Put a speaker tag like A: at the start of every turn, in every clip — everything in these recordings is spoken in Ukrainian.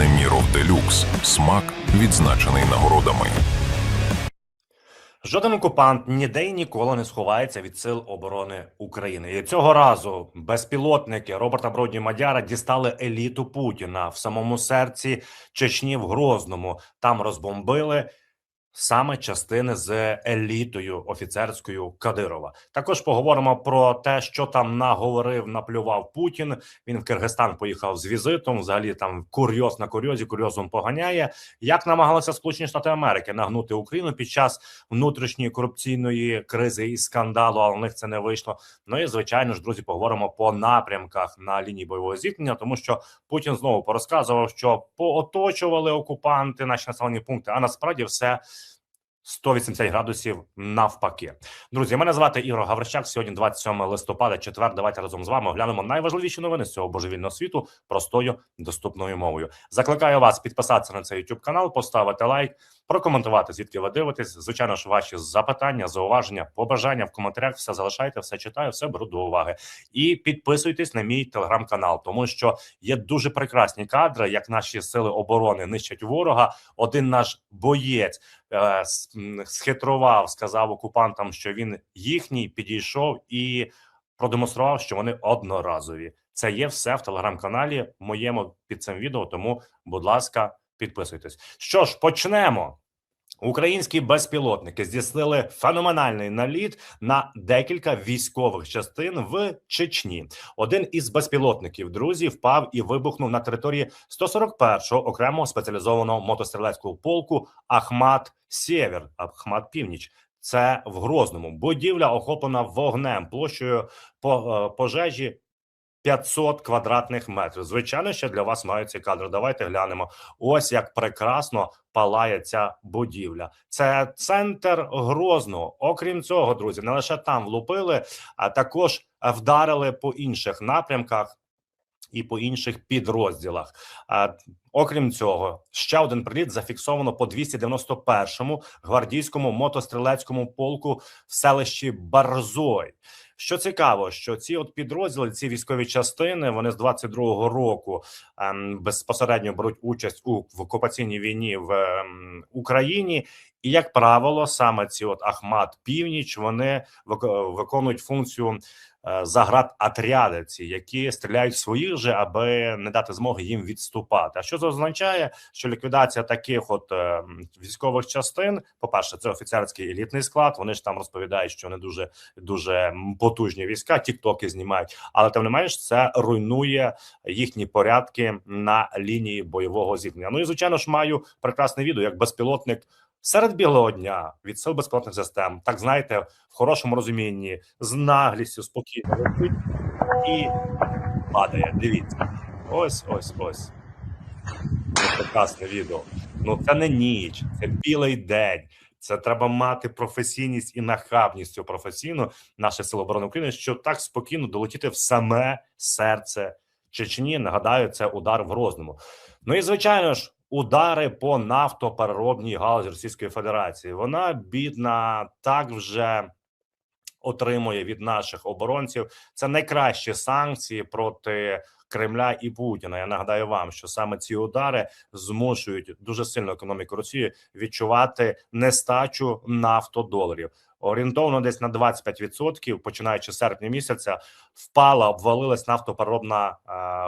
A: Неміров Делюкс. Смак відзначений нагородами.
B: Жоден окупант ніде і ніколи не сховається від сил оборони України. І цього разу безпілотники Роберта Бродні Мадяра дістали еліту Путіна в самому серці Чечні в Грозному. Там розбомбили саме частини з елітою офіцерською Кадирова. Також поговоримо про те, що там наговорив, наплював Путін. Він в Киргизстан поїхав з візитом. Взагалі там курйоз на курйозі, курйозом поганяє. Як намагалися Сполучені Штати Америки нагнути Україну під час внутрішньої корупційної кризи і скандалу, але у них це не вийшло. Ну і звичайно ж, друзі, поговоримо по напрямках на лінії бойового зіткнення, тому що Путін знову порозказував, що пооточували окупанти наші населені пункти, а насправді все. 180 градусів навпаки. Друзі, мене звати Ігор Гаврищак. Сьогодні 27 листопада, четвер. Давайте разом з вами оглянемо найважливіші новини з цього божевільного світу простою доступною мовою. Закликаю вас підписатися на цей YouTube канал, поставити лайк, прокоментувати, звідки ви дивитесь. Звичайно ж, ваші запитання, зауваження, побажання в коментарях. Все залишайте, все читаю, все беру до уваги. І підписуйтесь на мій телеграм-канал, тому що є дуже прекрасні кадри, як наші сили оборони нищать ворога. Один наш боєць е, схитрував, сказав окупантам, що він їхній, підійшов і продемонстрував, що вони одноразові. Це є все в телеграм-каналі моєму під цим відео. Тому, будь ласка, підписуйтесь. Що ж, почнемо. Українські безпілотники здійснили феноменальний наліт на декілька військових частин в Чечні. Один із безпілотників друзі впав і вибухнув на території 141-го окремого спеціалізованого мотострілецького полку Ахмат Сєвєр, Ахмат Північ. Це в Грозному. Будівля охоплена вогнем площею е, пожежі 500 квадратних метрів. Звичайно, ще для вас мають ці кадри. Давайте глянемо. Ось як прекрасно палає ця будівля. Це центр Грозного. Окрім цього, друзі, не лише там влупили, а також вдарили по інших напрямках. І по інших підрозділах. Окрім цього, ще один приліт зафіксовано по 291-му гвардійському мотострілецькому полку в селищі Барзой. Що цікаво, що ці от підрозділи, ці військові частини, вони з 22-го року ем, безпосередньо беруть участь у в окупаційній війні в ем, Україні. І як правило, саме ці от Ахмат Північ вони вик- виконують функцію е, заград отряди, ці які стріляють своїх же, аби не дати змоги їм відступати. А що це означає? Що ліквідація таких от е, військових частин, по перше, це офіцерський елітний склад. Вони ж там розповідають, що вони дуже дуже потужні війська, тіктоки знімають, але тим не менш це руйнує їхні порядки на лінії бойового зіткнення. Ну і звичайно ж маю прекрасне відео, як безпілотник. Серед білого дня від сил безпілотних систем, так знаєте, в хорошому розумінні, з наглістю, спокійно летить і падає. Дивіться, ось, ось, ось. Прекрасне відео. Ну це не ніч, це білий день. Це треба мати професійність і нахабність цю професійну наші сили оборони України, щоб так спокійно долетіти в саме серце Чечні. Нагадаю, це удар в Грозному. Ну і звичайно ж, удари по нафтопереробній галузі Російської Федерації. Вона бідна, так вже отримує від наших оборонців. Це найкращі санкції проти Кремля і Путіна. Я нагадаю вам, що саме ці удари змушують дуже сильно економіку Росії відчувати нестачу нафтодоларів. Орієнтовно десь на 25%, починаючи з серпня місяця, впала, обвалилась нафтопереробна е,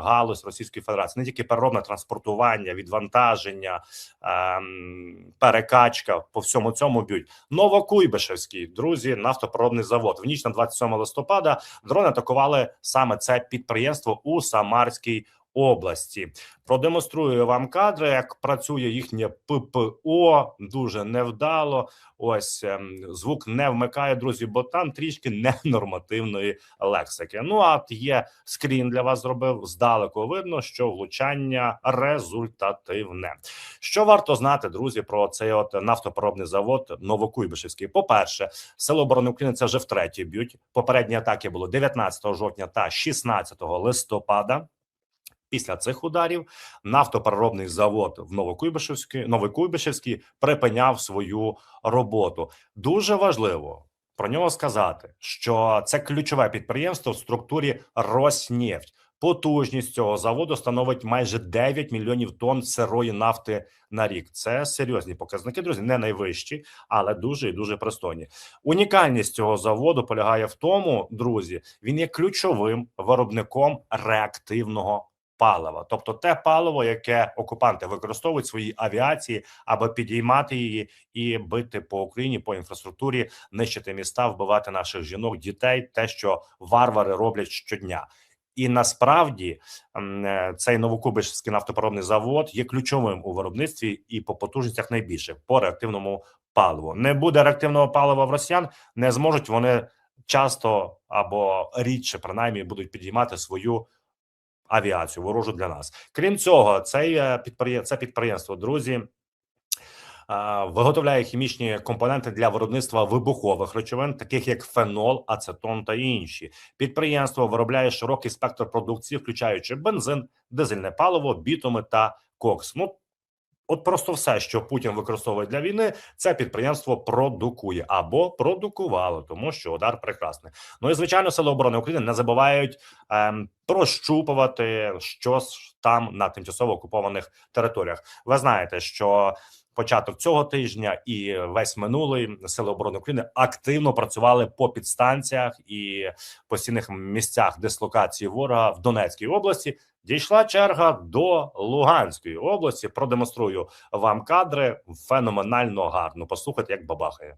B: галузь Російської Федерації. Не тільки переробне транспортування, відвантаження, ем, перекачка по всьому цьому б'ють. Новокуйбишевський, друзі, нафтопереробний завод. В ніч на 27 листопада дрони атакували саме це підприємство у Самарській області. Продемонструю вам кадри, як працює їхнє ППО. Дуже невдало. Ось ем, звук не вмикає, друзі, бо там трішки ненормативної лексики. Ну а є скрін для вас зробив здалеку. Видно, що влучання результативне. Що варто знати, друзі, про цей от нафтопереробний завод Новокуйбишевський? По перше, сили оборони України це вже втретє б'ють. Попередні атаки було 19 жовтня та 16 листопада. Після цих ударів нафтопереробний завод в Новокуйбишевській Новокуйбишевській припиняв свою роботу. Дуже важливо про нього сказати, що це ключове підприємство в структурі Роснефть. Потужність цього заводу становить майже 9 мільйонів тонн сирої нафти на рік. Це серйозні показники, друзі, не найвищі, але дуже і дуже пристойні. Унікальність цього заводу полягає в тому, друзі, він є ключовим виробником реактивного палива, тобто те паливо, яке окупанти використовують в своїй авіації, аби підіймати її і бити по Україні по інфраструктурі, нищити міста, вбивати наших жінок, дітей, те, що варвари роблять щодня. І насправді е, цей новокубишський нафтопереробний завод є ключовим у виробництві і по потужностях найбільше по реактивному паливу. Не буде реактивного палива в росіян, не зможуть вони часто або рідше, принаймні, будуть підіймати свою авіацію ворожу для нас. Крім цього, цей підприєм це підприємство, друзі. е, Виготовляє хімічні компоненти для виробництва вибухових речовин, таких як фенол, ацетон та інші. Підприємство виробляє широкий спектр продукції, включаючи бензин, дизельне паливо, бітуми та кокс. Ну от просто все, що Путін використовує для війни, це підприємство продукує або продукувало, тому що удар прекрасний. Ну і звичайно, сили оборони України не забувають ем, прощупувати щось там на тимчасово окупованих територіях. Ви знаєте, що початок цього тижня і весь минулий сили оборони України активно працювали по підстанціях і постійних місцях дислокації ворога в Донецькій області. Дійшла черга до Луганської області. Продемонструю вам кадри феноменально гарно. Послухайте, як бабахає.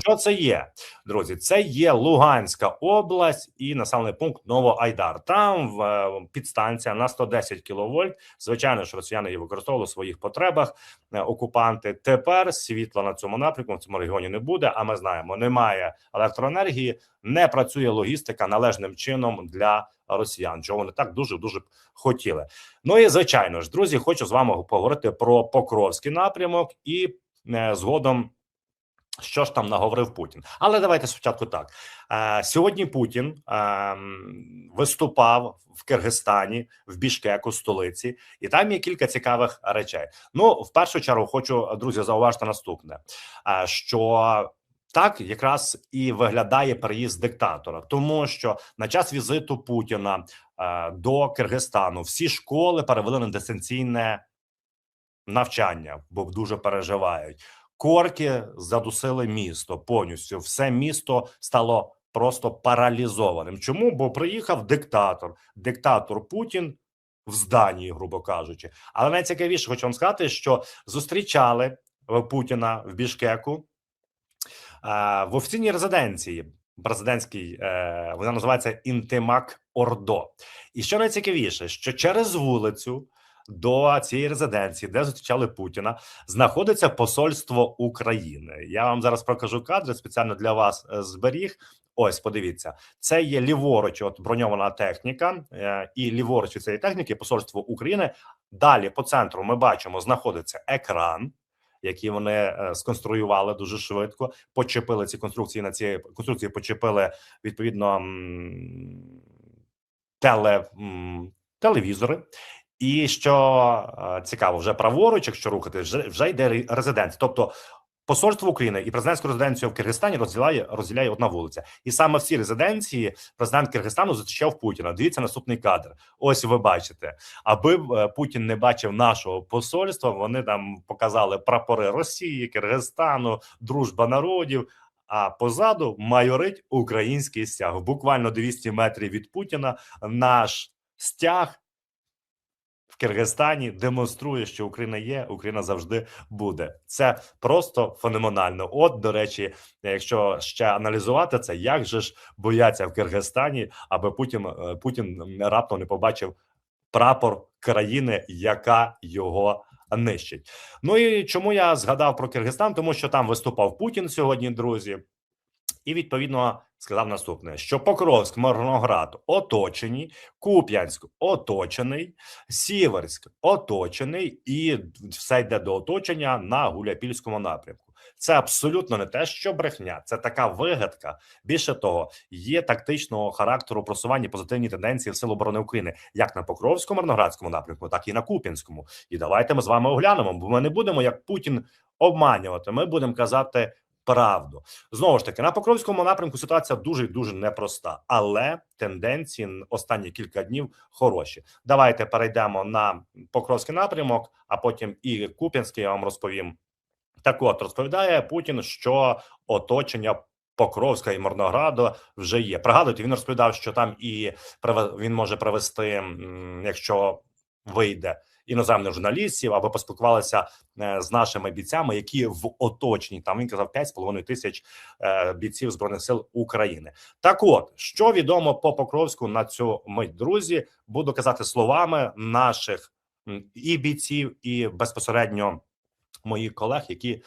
B: Що це є, друзі? Це є Луганська область і населений пункт Новоайдар. Там в е, підстанція на 110 кВт. Звичайно, що росіяни її використовували в своїх потребах. е, Окупанти тепер світла на цьому напрямку в цьому регіоні не буде. А ми знаємо, немає електроенергії, не працює логістика належним чином для росіян, чого вони так дуже дуже хотіли. Ну і звичайно ж, друзі, хочу з вами поговорити про Покровський напрямок і е, згодом. Що ж там наговорив Путін? Але давайте спочатку так. Е, сьогодні Путін е, виступав в Киргизстані, в Бішкеку, столиці, і там є кілька цікавих речей. Ну, в першу чергу, хочу друзі зауважити наступне: е, що так якраз і виглядає переїзд диктатора, тому що на час візиту Путіна е, до Киргизстану всі школи перевели на дистанційне навчання, бо дуже переживають. Корки задусили місто повністю. Все місто стало просто паралізованим. Чому? Бо приїхав диктатор, диктатор Путін в зданії, грубо кажучи. Але найцікавіше, хочу вам сказати, що зустрічали Путіна в Бішкеку е, в офіційній резиденції. Президентській е, вона називається Інтимак Ордо. І що найцікавіше, що через вулицю до цієї резиденції, де зустрічали Путіна, знаходиться посольство України. Я вам зараз покажу кадри спеціально для вас е, зберіг. Ось, подивіться, це є ліворуч, от броньована техніка, е, і ліворуч від цієї техніки посольство України. Далі по центру ми бачимо, знаходиться екран. Які вони е, сконструювали дуже швидко, почепили ці конструкції на ці конструкції, почепили відповідно теле, телевізори. І що е, цікаво, вже праворуч, якщо рухати, вже, вже йде ре- резиденція. Тобто посольство України і президентську резиденцію в Киргизстані розділяє розділяє одна вулиця. І саме в цій резиденції президент Киргизстану зустрічав Путіна. Дивіться наступний кадр. Ось ви бачите, аби е, Путін не бачив нашого посольства. Вони там показали прапори Росії, Киргизстану, дружба народів. А позаду майорить український стяг. Буквально 200 метрів від Путіна наш стяг в Киргизстані демонструє, що Україна є, Україна завжди буде. Це просто феноменально. От, до речі, якщо ще аналізувати це, як же ж бояться в Киргизстані, аби Путін е, Путін раптом не побачив прапор країни, яка його нищить. Ну і чому я згадав про Киргизстан? Тому що там виступав Путін сьогодні, друзі. І відповідно сказав наступне: що Покровськ, Мирноград оточені, Куп'янськ оточений, Сіверськ оточений, і все йде до оточення на Гуляпільському напрямку. Це абсолютно не те, що брехня, це така вигадка. Більше того, є тактичного характеру просування позитивні тенденції в Сил оборони України як на Покровському Мирноградському напрямку, так і на Куп'янському. І давайте ми з вами оглянемо, бо ми не будемо як Путін обманювати. Ми будемо казати правду. Знову ж таки, на Покровському напрямку ситуація дуже дуже непроста, але тенденції останні кілька днів хороші. Давайте перейдемо на Покровський напрямок, а потім і Куп'янський я вам розповім. Так от розповідає Путін, що оточення Покровська і Мирнограду вже є. Пригадуйте, він розповідав, що там і він може привести, якщо вийде іноземних журналістів, аби поспілкувалися е, з нашими бійцями, які в оточенні там він казав 5,5 тисяч е, бійців збройних сил України. Так, от що відомо по Покровську на цю мить, друзі, буду казати словами наших і бійців, і безпосередньо моїх колег, які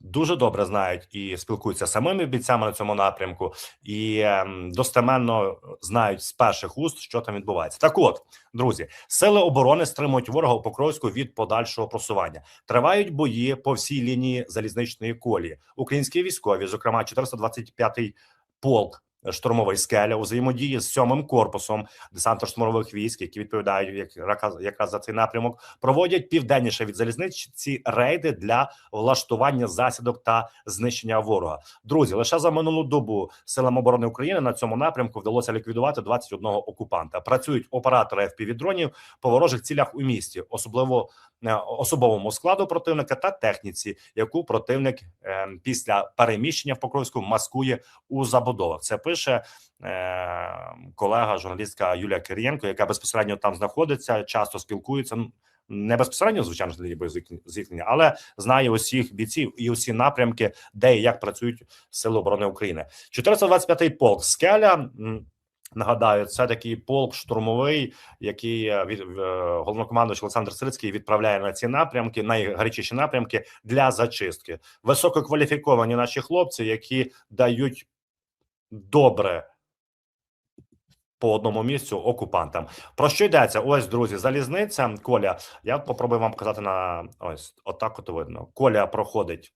B: дуже добре знають і спілкуються з самими бійцями на цьому напрямку, і ем, достеменно знають з перших уст, що там відбувається. Так, от друзі, сили оборони стримують ворога у Покровську від подальшого просування. Тривають бої по всій лінії залізничної колії. Українські військові, зокрема 425-й полк. Штурмовий скеля у взаємодії з сьомим корпусом десантно-штурмових військ, які відповідають як якраз- за цей напрямок, проводять південніше від залізниці рейди для влаштування засідок та знищення ворога. Друзі, лише за минулу добу силам оборони України на цьому напрямку вдалося ліквідувати 21 окупанта. Працюють оператори FPV-дронів по ворожих цілях у місті, особливо е, особовому складу противника та техніці, яку противник е, після переміщення в Покровську маскує у забудовах. Це пише е, колега журналістка Юлія Кирієнко, яка безпосередньо там знаходиться, часто спілкується. ну, Не безпосередньо, звичайно, лінії зіткнення, але знає усіх бійців і усі напрямки, де і як працюють сили оборони України. 425-й полк скеля. Нагадаю, це такий полк штурмовий, який е, від е, головнокомандуючий Олександр Сирицький відправляє на ці напрямки, найгарячіші напрямки для зачистки. Висококваліфіковані наші хлопці, які дають добре по одному місцю окупантам. Про що йдеться? Ось, друзі, залізниця. Коля, я попробую вам показати на ось отак. От видно. Коля проходить.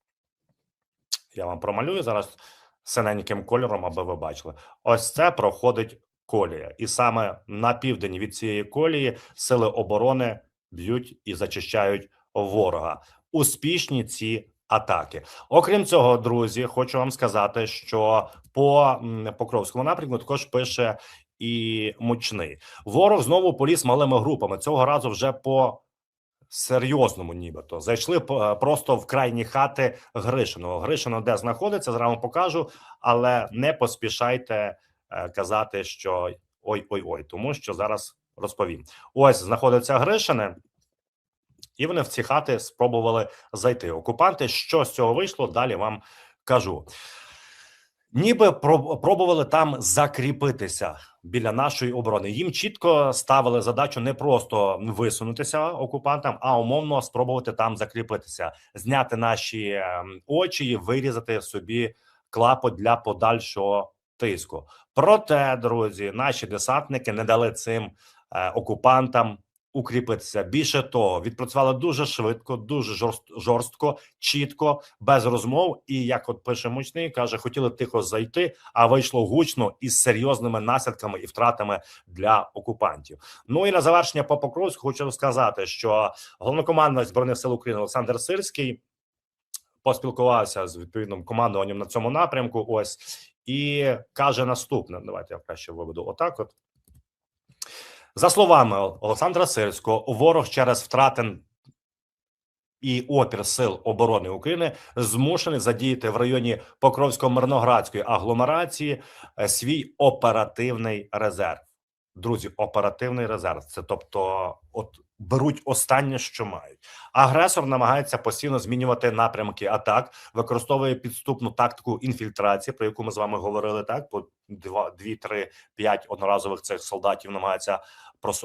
B: Я вам промалюю зараз синеньким кольором, аби ви бачили. Ось це проходить колія, і саме на південь від цієї колії сили оборони б'ють і зачищають ворога. Успішні ці атаки. Окрім цього, друзі, хочу вам сказати, що по Покровському напрямку також пише і мучний. Ворог знову поліз малими групами. Цього разу вже по серйозному, нібито зайшли просто в крайні хати Гришиного. Гришино де знаходиться, зараз вам покажу, але не поспішайте е, казати, що ой, ой, ой, тому що зараз розповім. Ось знаходиться Гришине. І вони в ці хати спробували зайти. Окупанти, що з цього вийшло, далі вам кажу. Ніби про- пробували там закріпитися біля нашої оборони. Їм чітко ставили задачу не просто висунутися окупантам, а умовно спробувати там закріпитися, зняти наші ем, очі і вирізати собі клапоть для подальшого тиску. Проте, друзі, наші десантники не дали цим е, окупантам укріпитися. Більше того, відпрацювали дуже швидко, дуже жорст- жорстко, чітко, без розмов. І як от пише мучний, каже, хотіли тихо зайти, а вийшло гучно із серйозними наслідками і втратами для окупантів. Ну і на завершення по Покровську хочу сказати, що головнокомандувач збройних сил України Олександр Сирський поспілкувався з відповідним командуванням на цьому напрямку. Ось і каже наступне: давайте я краще виведу отак. От за словами Олександра Сирського, ворог через втрати і опір сил оборони України змушений задіяти в районі Покровсько-Мирноградської агломерації е, свій оперативний резерв. Друзі, оперативний резерв. Це тобто, от беруть останнє, що мають. Агресор намагається постійно змінювати напрямки атак, використовує підступну тактику інфільтрації, про яку ми з вами говорили. Так, по два, дві, три, п'ять одноразових цих солдатів намагаються прос-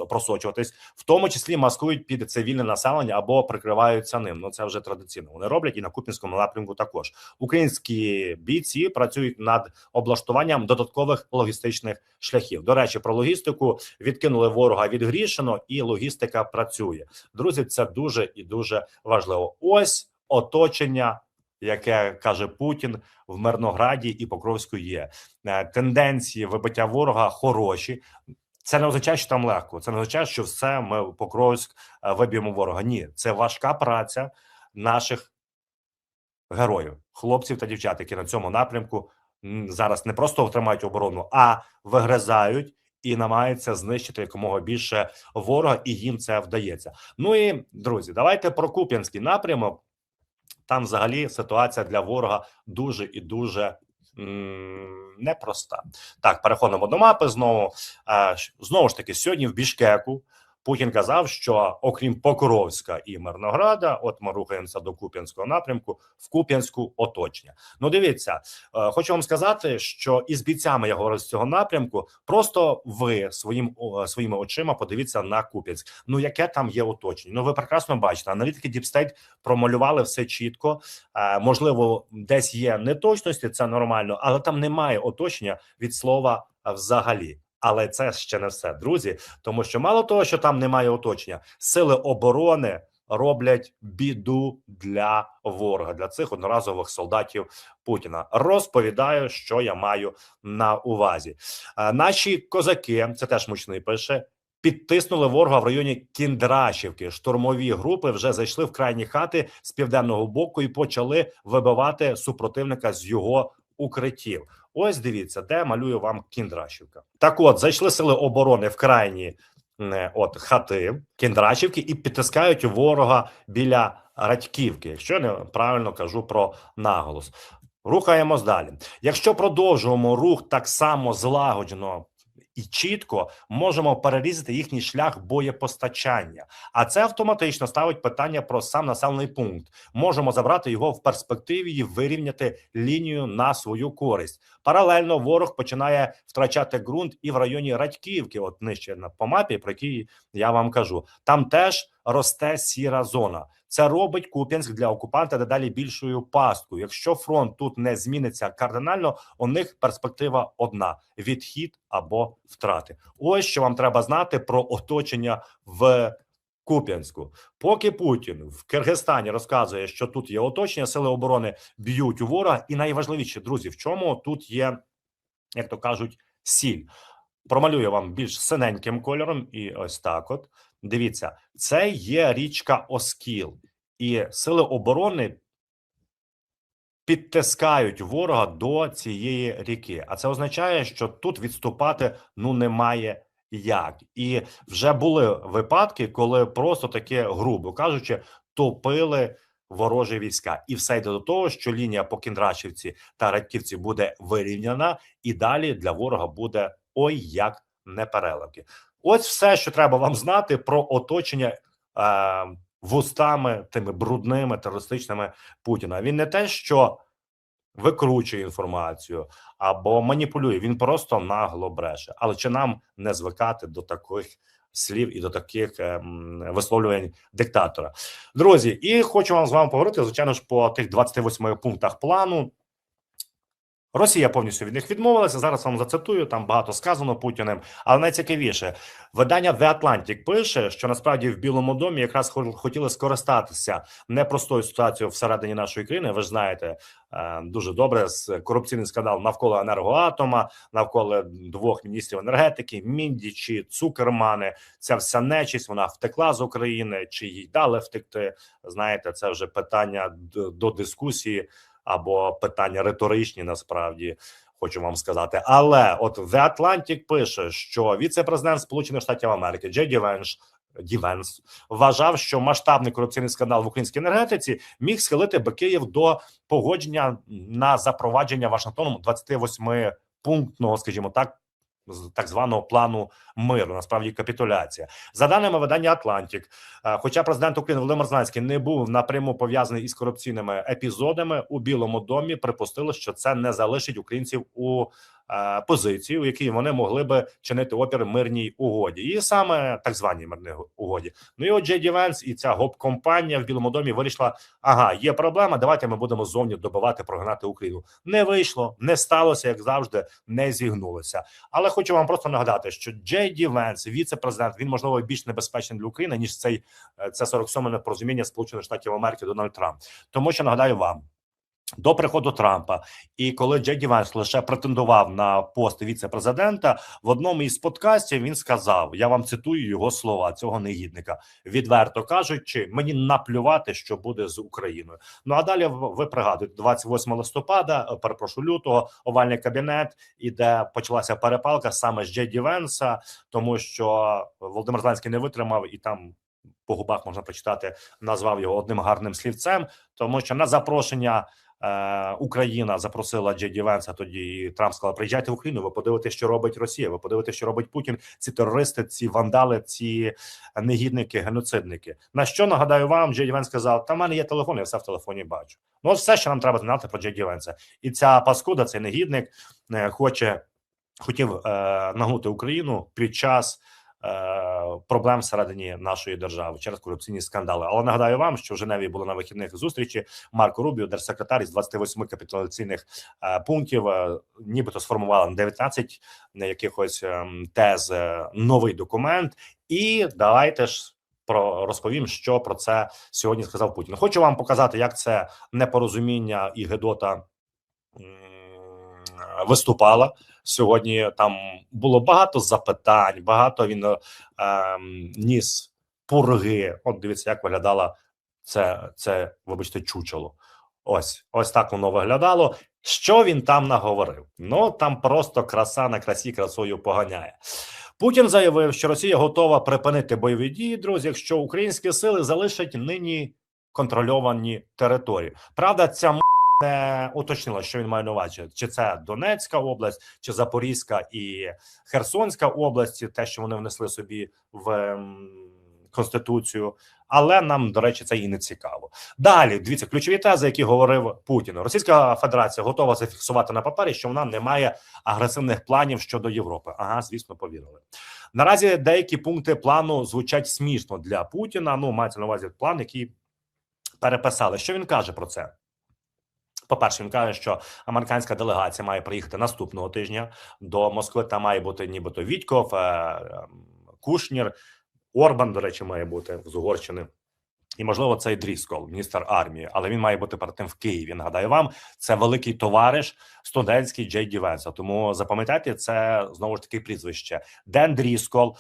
B: просочуватись, в тому числі маскують під цивільне населення або прикриваються ним. Ну це вже традиційно. Вони роблять і на Купінському напрямку. Також українські бійці працюють над облаштуванням додаткових логістичних шляхів. До речі, про логістику відкинули ворога від Грішино, і логістика працює. Друзі, це дуже і дуже важливо. Ось оточення. Яке каже Путін в Мирнограді і Покровську є Е, тенденції вибиття ворога хороші. Це не означає, що там легко. Це не означає, що все ми Покровськ е, виб'ємо ворога. Ні, це важка праця наших героїв, хлопців та дівчат, які на цьому напрямку зараз не просто тримають оборону, а вигризають і намагаються знищити якомога більше ворога, і їм це вдається. Ну і друзі, давайте про Куп'янський напрямок. Там взагалі ситуація для ворога дуже і дуже непроста. Так, переходимо до мапи знову. Е, знову ж таки, сьогодні в Бішкеку Путін казав, що окрім Покровська і Мирнограда, от ми рухаємося до Куп'янського напрямку, в Куп'янську оточення. Ну, дивіться, е, хочу вам сказати, що із бійцями я говорив з цього напрямку. Просто ви своїм своїми очима подивіться на Куп'янськ. Ну яке там є оточення? Ну ви прекрасно бачите. Аналітики Діпстейт промалювали все чітко. Е, можливо, десь є неточності, це нормально, але там немає оточення від слова взагалі. Але це ще не все, друзі. Тому що мало того, що там немає оточення, сили оборони роблять біду для ворога, для цих одноразових солдатів Путіна. Розповідаю, що я маю на увазі. Е, Наші козаки, це теж мучний пише. Підтиснули ворога в районі Кіндрашівки. Штурмові групи вже зайшли в крайні хати з південного боку і почали вибивати супротивника з його укриттів. Ось дивіться, де малюю вам Кіндрашівка. Так, от зайшли сили оборони в крайні е, от хати Кіндрашівки і підтискають ворога біля Радьківки. Якщо я неправильно кажу про наголос. Рухаємось далі. Якщо продовжуємо рух так само злагоджено і чітко, можемо перерізати їхній шлях боєпостачання. А це автоматично ставить питання про сам населений пункт. Можемо забрати його в перспективі і вирівняти лінію на свою користь. Паралельно ворог починає втрачати ґрунт і в районі Радьківки, от нижче на по мапі, про який я вам кажу. Там теж росте сіра зона. Це робить Куп'янськ для окупанта дедалі більшою пасткою. Якщо фронт тут не зміниться кардинально, у них перспектива одна: відхід або втрати. Ось що вам треба знати про оточення в Куп'янську. Поки Путін в Киргизстані розказує, що тут є оточення, сили оборони б'ють у ворога, і найважливіше, друзі, в чому тут є, як то кажуть, сіль. Промалюю вам більш синеньким кольором, і ось так. От дивіться, це є річка Оскіл, і сили оборони підтискають ворога до цієї ріки. А це означає, що тут відступати ну немає як. І вже були випадки, коли просто таке, грубо кажучи, топили ворожі війська, і все йде до того, що лінія по Кіндрашівці та Радьківці буде вирівняна, і далі для ворога буде ой як непереливки. Ось все, що треба вам знати про оточення е, вустами тими брудними терористичними Путіна. Він не те, що викручує інформацію або маніпулює. Він просто нагло бреше. Але чи нам не звикати до таких слів і до таких ем, висловлювань диктатора, друзі? І хочу вам з вами поговорити, звичайно ж, по тих 28 пунктах плану. Росія повністю від них відмовилася. Зараз вам зацитую. Там багато сказано Путіним. Але найцікавіше, видання The Atlantic пише, що насправді в Білому домі якраз хо- хотіли скористатися непростою ситуацією всередині нашої країни. Ви ж знаєте е, дуже добре корупційний скандал навколо енергоатома, навколо двох міністрів енергетики, міндічі, цукермани. Ця вся нечість вона втекла з України, чи їй дали втекти. Знаєте, це вже питання до дискусії або питання риторичні. Насправді хочу вам сказати. Але от The Atlantic пише, що віце-президент Сполучених Штатів Америки Джей Ді Венш Дівенс вважав, що масштабний корупційний скандал в українській енергетиці міг схилити би Київ до погодження на запровадження Вашингтоном 28 пунктного, скажімо так. Так званого плану миру, насправді капітуляція за даними видання Атлантік. Е, Хоча президент України Володимир Зеленський не був напряму пов'язаний із корупційними епізодами у Білому домі, припустили, що це не залишить українців у е, позиції, у якій вони могли би чинити опір мирній угоді, і саме так званій мирній угоді. Ну і от Джей Венс і ця гоп-компанія в Білому домі вирішила: ага, є проблема. Давайте ми будемо зовні добивати, прогнати Україну. Не вийшло, не сталося, як завжди, не зігнулося. Але хочу вам просто нагадати, що Джей Ді Венс, віце-президент, він можливо більш небезпечний для України ніж цей е, це 47 непорозуміння Сполучених Штатів Америки Дональд Трамп. Тому що нагадаю вам. До приходу Трампа, і коли Джеді Венс лише претендував на пост віце-президента, в одному із подкастів він сказав: я вам цитую його слова цього негідника, відверто кажучи, мені наплювати, що буде з Україною. Ну а далі ви пригадуєте, 28 листопада, е, перепрошую лютого, овальний кабінет, і де почалася перепалка саме з Джеді Венса, тому що Володимир Зеленський не витримав і там. По губах можна прочитати, назвав його одним гарним слівцем, тому що на запрошення е, Україна запросила Джеді Венса. Тоді Трамп сказав: приїжджайте в Україну. Ви подивитесь, що робить Росія. Ви подивитесь, що робить Путін. Ці терористи, ці вандали, ці негідники, геноцидники. На що нагадаю вам, Джеді Венс сказав: Та в мене є телефон, я все в телефоні бачу. Ну, все, що нам треба знати про Джеді Венса. І ця паскуда, цей негідник, е, хоче хотів е, нагнути Україну під час. Е, Проблем всередині нашої держави через корупційні скандали. Але нагадаю вам, що в Женеві були на вихідних зустрічі Марко Рубіо, держсекретар із 28 капітуляційних е, пунктів, е, нібито сформували на 19 якихось ем, тез новий документ. І давайте ж про розповім, що про це сьогодні сказав Путін. Хочу вам показати, як це непорозуміння і Гедота виступала сьогодні. Там було багато запитань, багато він е, ем, ніс пурги. От дивіться, як виглядала це, це, вибачте, чучело. Ось, ось так воно виглядало. Що він там наговорив? Ну там просто краса на красі красою поганяє. Путін заявив, що Росія готова припинити бойові дії, друзі, якщо українські сили залишать нині контрольовані території. Правда, ця не уточнила, що він має на увазі, чи це Донецька область, чи Запорізька і Херсонська області, те, що вони внесли собі в ем, конституцію. Але нам, до речі, це і не цікаво. Далі дивіться ключові тези, які говорив Путін. Російська Федерація готова зафіксувати на папері, що вона не має агресивних планів щодо Європи. Ага, звісно, повірили. Наразі деякі пункти плану звучать смішно для Путіна. Ну, мається на увазі план, який переписали. Що він каже про це? По-перше, він каже, що американська делегація має приїхати наступного тижня до Москви. Там має бути нібито Вітьков, е, ем, Кушнір, Орбан, до речі, має бути з Угорщини. І, можливо, цей Дріскол, міністр армії, але він має бути перед тим в Києві. Нагадаю вам, це великий товариш студентський Джей Ді Венса. Тому запам'ятайте це знову ж таки прізвище Ден Дріскол,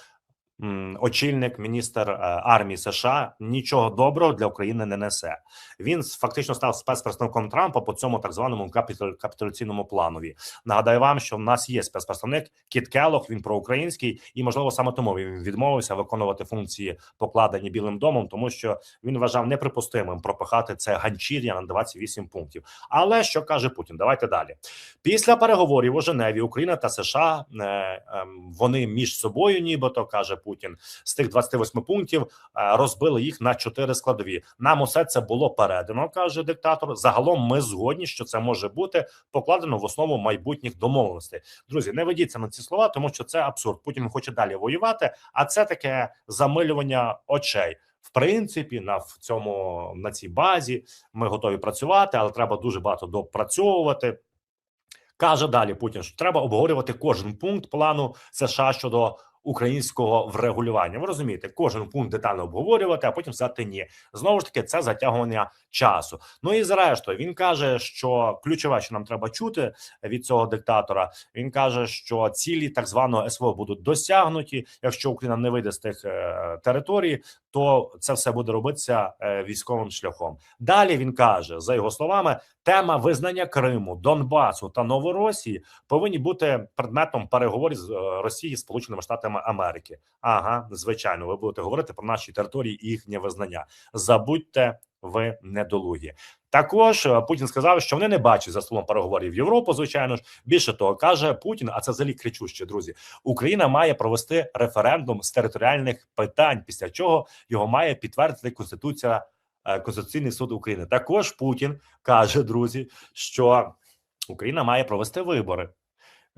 B: очільник міністр е, армії США. Нічого доброго для України не несе. Він фактично став спецпредставником Трампа по цьому так званому капіту- капітуляційному планові. Нагадаю вам, що в нас є спецпредставник Кіт Келлог, він проукраїнський, і можливо саме тому він відмовився виконувати функції, покладені Білим домом, тому що він вважав неприпустимим пропихати це ганчір'я на 28 пунктів. Але що каже Путін? Давайте далі. Після переговорів у Женеві Україна та США е, ем, вони між собою, нібито каже Путін, з тих 28 пунктів е, розбили їх на чотири складові. Нам усе це було передано, каже диктатор. Загалом ми згодні, що це може бути покладено в основу майбутніх домовленостей. Друзі, не ведіться на ці слова, тому що це абсурд. Путін хоче далі воювати, а це таке замилювання очей. В принципі, на в цьому на цій базі ми готові працювати, але треба дуже багато допрацьовувати. Каже далі Путін, що треба обговорювати кожен пункт плану США щодо українського врегулювання. Ви розумієте, кожен пункт детально обговорювати, а потім сказати ні. Знову ж таки, це затягування часу. Ну і зрештою, він каже, що ключове, що нам треба чути від цього диктатора. Він каже, що цілі так званого СВО будуть досягнуті. Якщо Україна не вийде з тих е, територій, то це все буде робитися е, військовим шляхом. Далі він каже, за його словами, тема визнання Криму, Донбасу та Новоросії повинні бути предметом переговорів з е, Росії Сполученими Штатами Америки. Ага, звичайно, ви будете говорити про наші території і їхнє визнання. Забудьте ви недолугі. Також е, Путін сказав, що вони не бачать за столом переговорів Європу. Звичайно ж, більше того, каже Путін. А це взагалі кричуще, друзі. Україна має провести референдум з територіальних питань, після чого його має підтвердити Конституція е, Конституційний суд України. Також Путін каже, друзі, що Україна має провести вибори.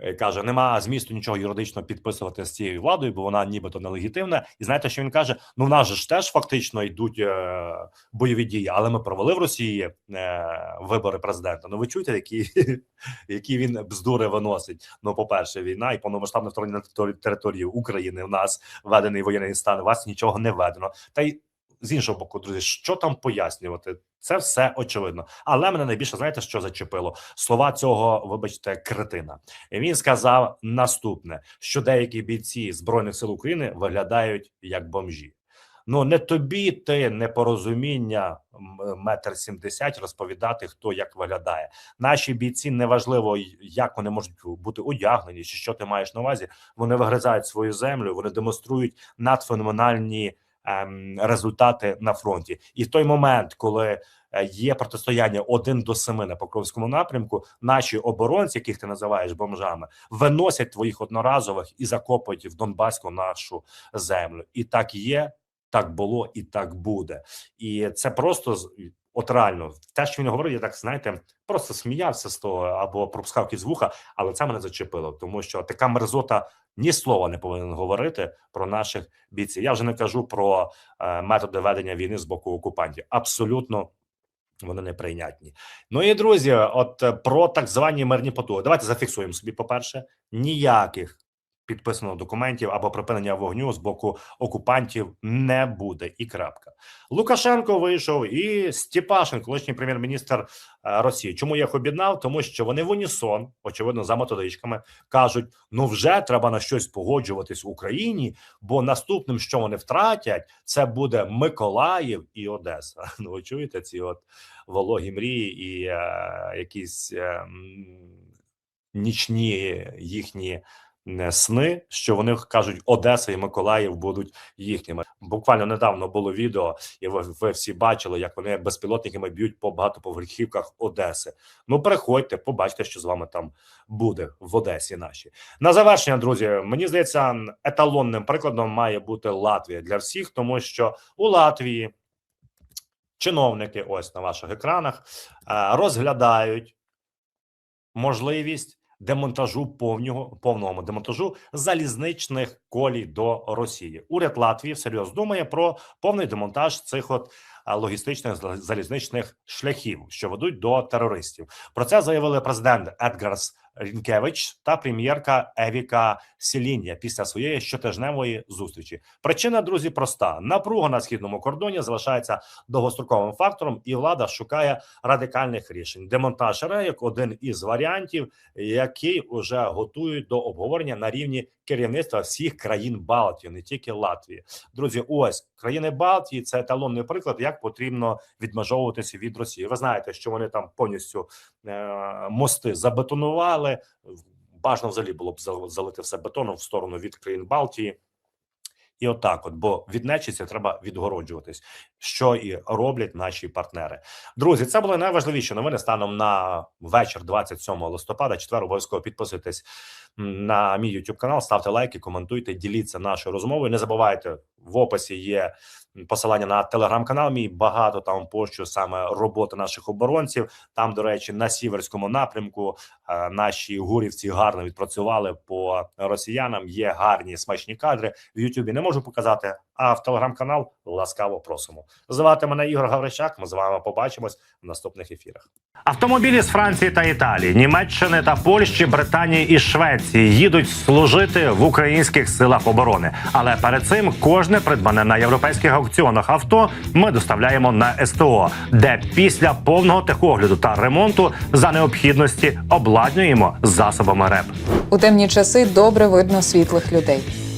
B: Е, Каже, нема змісту нічого юридично підписувати з цією владою, бо вона нібито нелегітимна. І знаєте, що він каже: ну в нас же ж теж фактично йдуть е, бойові дії, але ми провели в Росії е, вибори президента. Ну ви чуєте, які, які він бздури виносить? Ну, по-перше, війна і повномасштабне вторгнення на територію України. У нас введений воєнний стан. У вас нічого не введено. Та й з іншого боку, друзі, що там пояснювати? Це все очевидно. Але мене найбільше знаєте, що зачепило слова цього, вибачте, кретина. Він сказав наступне: що деякі бійці збройних сил України виглядають як бомжі. Ну не тобі ти непорозуміння метр сімдесят розповідати, хто як виглядає. Наші бійці неважливо, як вони можуть бути одягнені, чи що ти маєш на увазі. Вони вигризають свою землю, вони демонструють надфеноменальні результати на фронті. І в той момент, коли е, є протистояння один до семи на Покровському напрямку, наші оборонці, яких ти називаєш бомжами, виносять твоїх одноразових і закопують в Донбаську нашу землю. І так є, так було і так буде. І це просто от реально те, що він говорив, я так знаєте, просто сміявся з того або пропускав якісь вуха, але це мене зачепило, тому що така мерзота ні слова не повинен говорити про наших бійців. Я вже не кажу про е, методи ведення війни з боку окупантів. Абсолютно. Вони неприйнятні. Ну і друзі, от е, про так звані мирні потуги. Давайте зафіксуємо собі. По перше, ніяких підписано документів або припинення вогню з боку окупантів не буде. І крапка. Лукашенко вийшов і Степашин, колишній прем'єр-міністр е, Росії. Чому я їх об'єднав? Тому що вони в унісон, очевидно, за методичками кажуть: ну вже треба на щось погоджуватись в Україні, бо наступним, що вони втратять, це буде Миколаїв і Одеса. Ну ви чуєте ці от вологі мрії і е, якісь е, нічні їхні сни, що вони кажуть, Одеса і Миколаїв будуть їхніми. Буквально недавно було відео, і ви, ви всі бачили, як вони безпілотниками б'ють по багатоповерхівках Одеси. Ну, приходьте, побачите, що з вами там буде в Одесі. Наші на завершення, друзі. Мені здається, еталонним прикладом має бути Латвія для всіх, тому що у Латвії чиновники, ось на ваших екранах, е, розглядають можливість демонтажу повного повного демонтажу залізничних колій до Росії. Уряд Латвії всерйоз думає про повний демонтаж цих от логістичних залізничних шляхів, що ведуть до терористів. Про це заявили президент Едгарс Рінкевич та прем'єрка Евіка Сілінія після своєї щотижневої зустрічі. Причина, друзі, проста: напруга на східному кордоні залишається довгостроковим фактором, і влада шукає радикальних рішень. Демонтаж рейок один із варіантів, який вже готують до обговорення на рівні керівництва всіх країн Балтії, не тільки Латвії. Друзі, ось країни Балтії це еталонний приклад, як потрібно відмежовуватися від Росії. Ви знаєте, що вони там повністю е, мости забетонували. Бажано взагалі було б залити все бетоном в сторону від країн Балтії. І отак, от, бо від нечисті треба відгороджуватись, що і роблять наші партнери. Друзі, це були найважливіші новини станом на вечір 27 листопада. Четвер обов'язково підписуйтесь на мій YouTube канал, ставте лайки, коментуйте, діліться нашою розмовою. Не забувайте в описі є посилання на телеграм-канал. Мій багато там пощу саме роботи наших оборонців. Там, до речі, на сіверському напрямку е, наші гурівці гарно відпрацювали по росіянам. Є гарні смачні кадри. В Ютубі не можу показати, а в телеграм-канал ласкаво просимо. Звати мене Ігор Гаврищак. Ми з вами побачимось в наступних ефірах. Автомобілі з Франції та Італії, Німеччини та Польщі, Британії і Швеції їдуть служити в українських силах оборони. Але перед цим кожне придбане на європейських аукціонах авто ми доставляємо на СТО, де після повного техогляду та ремонту за необхідності обладнуємо засобами РЕП.
C: У темні часи добре видно світлих людей.